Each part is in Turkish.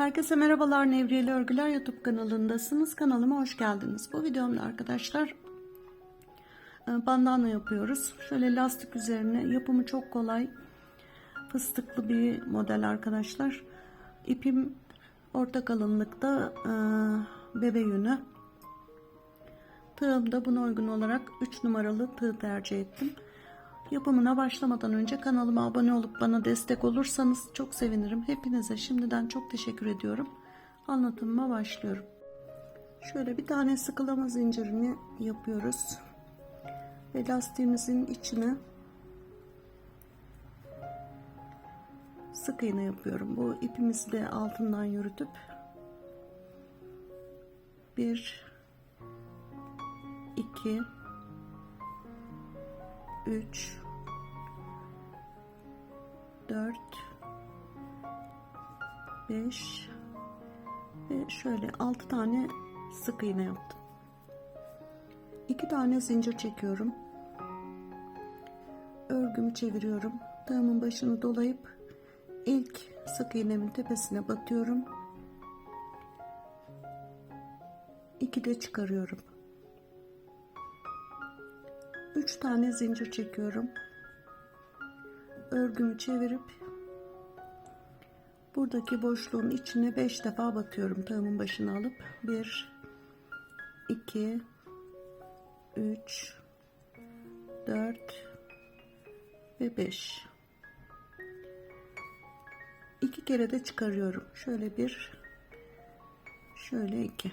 Herkese merhabalar Nevriyeli Örgüler YouTube kanalındasınız. Kanalıma hoş geldiniz. Bu videomda arkadaşlar e, bandana yapıyoruz. Şöyle lastik üzerine yapımı çok kolay. Fıstıklı bir model arkadaşlar. İpim orta kalınlıkta e, bebe yünü. Tığım da buna uygun olarak 3 numaralı tığ tercih ettim. Yapımına başlamadan önce kanalıma abone olup bana destek olursanız çok sevinirim. Hepinize şimdiden çok teşekkür ediyorum. Anlatımıma başlıyorum. Şöyle bir tane sıkılama zincirini yapıyoruz. Ve lastiğimizin içine sık iğne yapıyorum. Bu ipimizi de altından yürütüp bir iki 3 4 5 ve şöyle 6 tane sık iğne yaptım. 2 tane zincir çekiyorum. Örgümü çeviriyorum. Tığımın başını dolayıp ilk sık iğnemin tepesine batıyorum. 2 de çıkarıyorum. 3 tane zincir çekiyorum. Örgümü çevirip buradaki boşluğun içine 5 defa batıyorum. Tığımın başına alıp 1 2 3 4 ve 5 2 kere de çıkarıyorum. Şöyle bir şöyle 2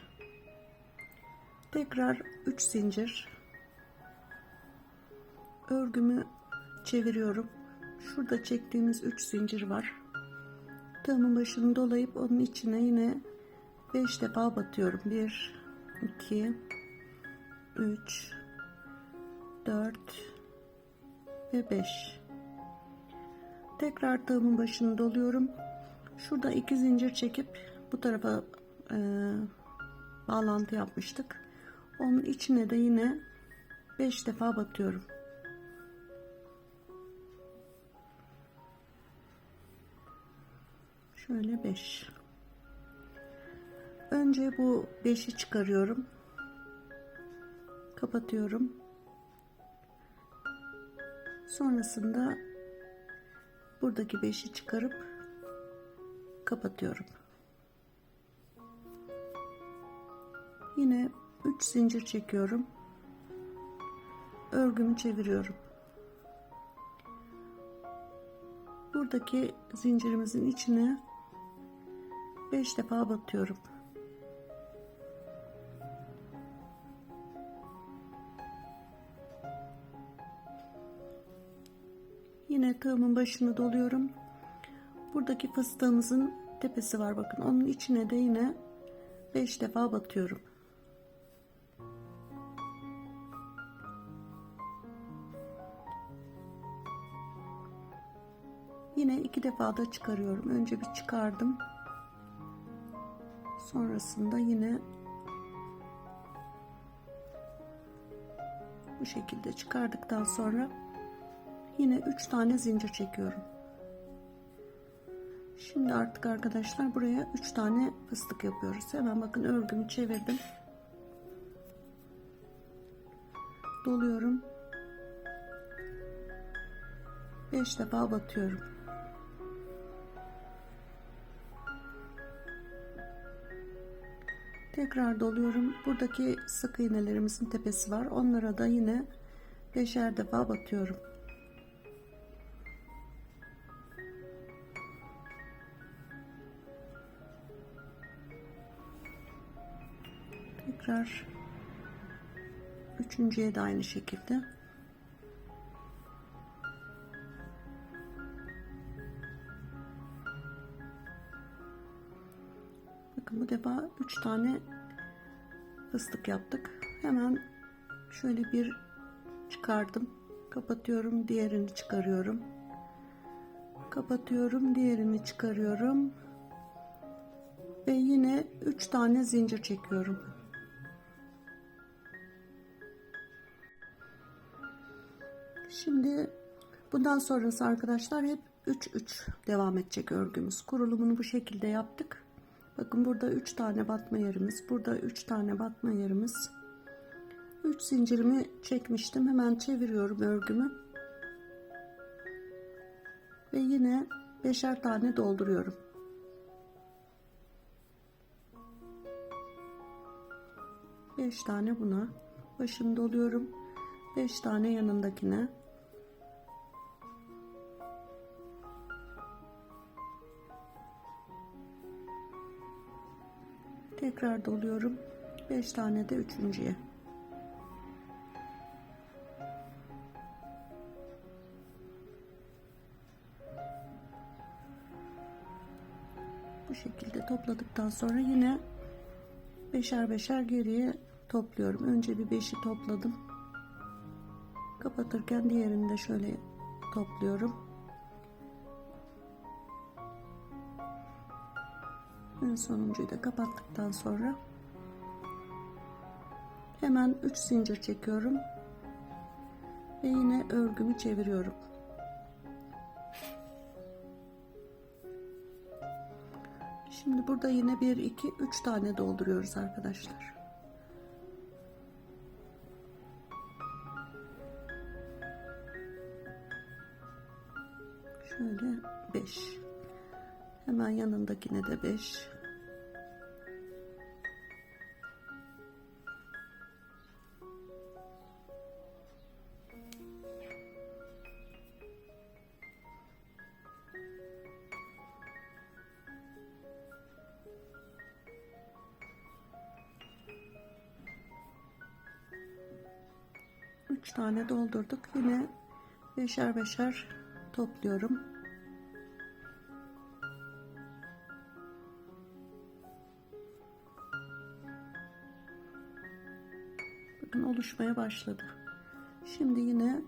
tekrar 3 zincir örgümü çeviriyorum. Şurada çektiğimiz 3 zincir var. Tığımın başını dolayıp onun içine yine 5 defa batıyorum. 1 2 3 4 ve 5 tekrar tığımın başını doluyorum şurada iki zincir çekip bu tarafa e, bağlantı yapmıştık onun içine de yine 5 defa batıyorum Şöyle 5. Önce bu 5'i çıkarıyorum. Kapatıyorum. Sonrasında buradaki 5'i çıkarıp kapatıyorum. Yine 3 zincir çekiyorum. Örgümü çeviriyorum. Buradaki zincirimizin içine 5 defa batıyorum. Yine tığımın başını doluyorum. Buradaki fıstığımızın tepesi var bakın. Onun içine de yine 5 defa batıyorum. Yine iki defa da çıkarıyorum. Önce bir çıkardım sonrasında yine bu şekilde çıkardıktan sonra yine 3 tane zincir çekiyorum. Şimdi artık arkadaşlar buraya 3 tane fıstık yapıyoruz. Hemen bakın örgümü çevirdim. Doluyorum. 5 defa batıyorum tekrar doluyorum. Buradaki sık iğnelerimizin tepesi var. Onlara da yine beşer defa batıyorum. Tekrar üçüncüye de aynı şekilde bu defa 3 tane fıstık yaptık. Hemen şöyle bir çıkardım. Kapatıyorum. Diğerini çıkarıyorum. Kapatıyorum. Diğerini çıkarıyorum. Ve yine 3 tane zincir çekiyorum. Şimdi bundan sonrası arkadaşlar hep 3 3 devam edecek örgümüz. Kurulumunu bu şekilde yaptık. Bakın burada 3 tane batma yerimiz. Burada 3 tane batma yerimiz. 3 zincirimi çekmiştim. Hemen çeviriyorum örgümü. Ve yine beşer tane dolduruyorum. Beş tane buna. Başını doluyorum. Beş tane yanındakine. Tekrar doluyorum. 5 tane de üçüncüye. Bu şekilde topladıktan sonra yine beşer beşer geriye topluyorum. Önce bir beşi topladım. Kapatırken diğerini de şöyle topluyorum. En sonuncuyu da kapattıktan sonra hemen 3 zincir çekiyorum ve yine örgümü çeviriyorum. Şimdi burada yine 1 2 3 tane dolduruyoruz arkadaşlar. Şöyle 5 Hemen yanındakine de 5. Üç tane doldurduk. Yine beşer beşer topluyorum. Oluşmaya başladı. Şimdi yine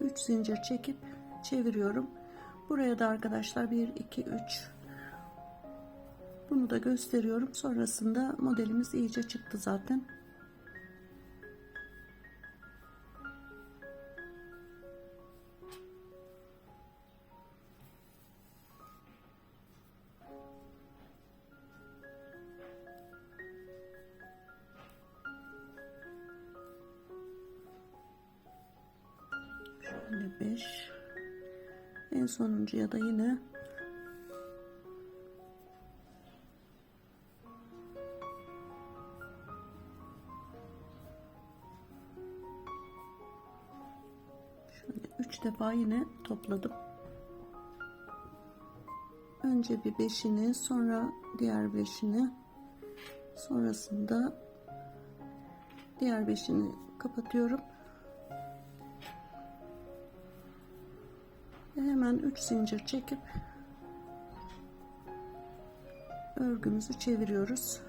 3 zincir çekip çeviriyorum. Buraya da arkadaşlar 1 2 3 bunu da gösteriyorum. Sonrasında modelimiz iyice çıktı zaten. 5 en sonuncuya da yine şöyle 3 defa yine topladım. Önce bir beşini sonra diğer beşini sonrasında diğer beşini kapatıyorum Hemen 3 zincir çekip örgümüzü çeviriyoruz.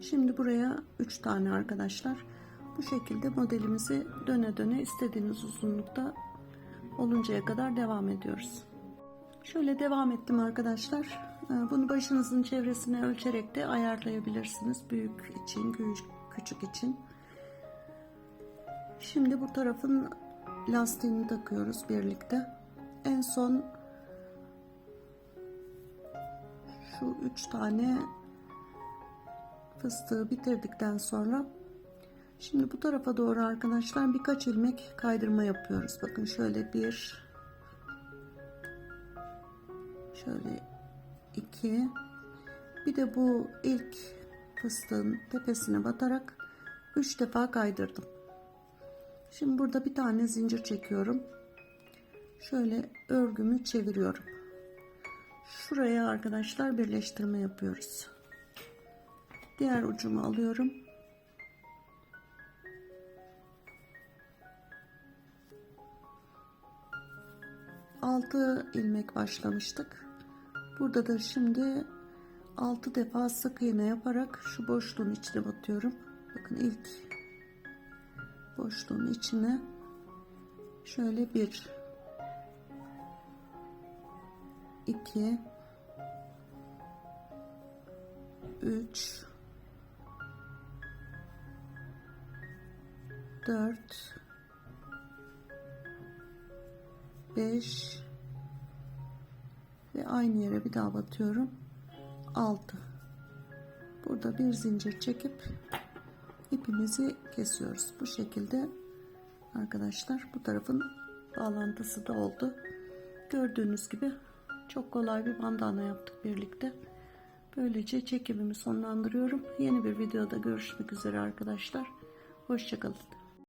Şimdi buraya 3 tane arkadaşlar. Bu şekilde modelimizi döne döne istediğiniz uzunlukta oluncaya kadar devam ediyoruz. Şöyle devam ettim arkadaşlar. Ee, Bunu başınızın çevresine ölçerek de ayarlayabilirsiniz. Büyük için, küçük için. Şimdi bu tarafın lastiğini takıyoruz birlikte en son şu üç tane fıstığı bitirdikten sonra şimdi bu tarafa doğru arkadaşlar birkaç ilmek kaydırma yapıyoruz. Bakın şöyle bir şöyle iki bir de bu ilk fıstığın tepesine batarak üç defa kaydırdım. Şimdi burada bir tane zincir çekiyorum şöyle örgümü çeviriyorum. Şuraya arkadaşlar birleştirme yapıyoruz. Diğer ucumu alıyorum. Altı ilmek başlamıştık. Burada da şimdi 6 defa sık iğne yaparak şu boşluğun içine batıyorum. Bakın ilk boşluğun içine şöyle bir 2 3 4 5 ve aynı yere bir daha batıyorum. 6 burada bir zincir çekip ipimizi kesiyoruz. Bu şekilde arkadaşlar bu tarafın bağlantısı da oldu. Gördüğünüz gibi çok kolay bir bandana yaptık birlikte. Böylece çekimimi sonlandırıyorum. Yeni bir videoda görüşmek üzere arkadaşlar. Hoşçakalın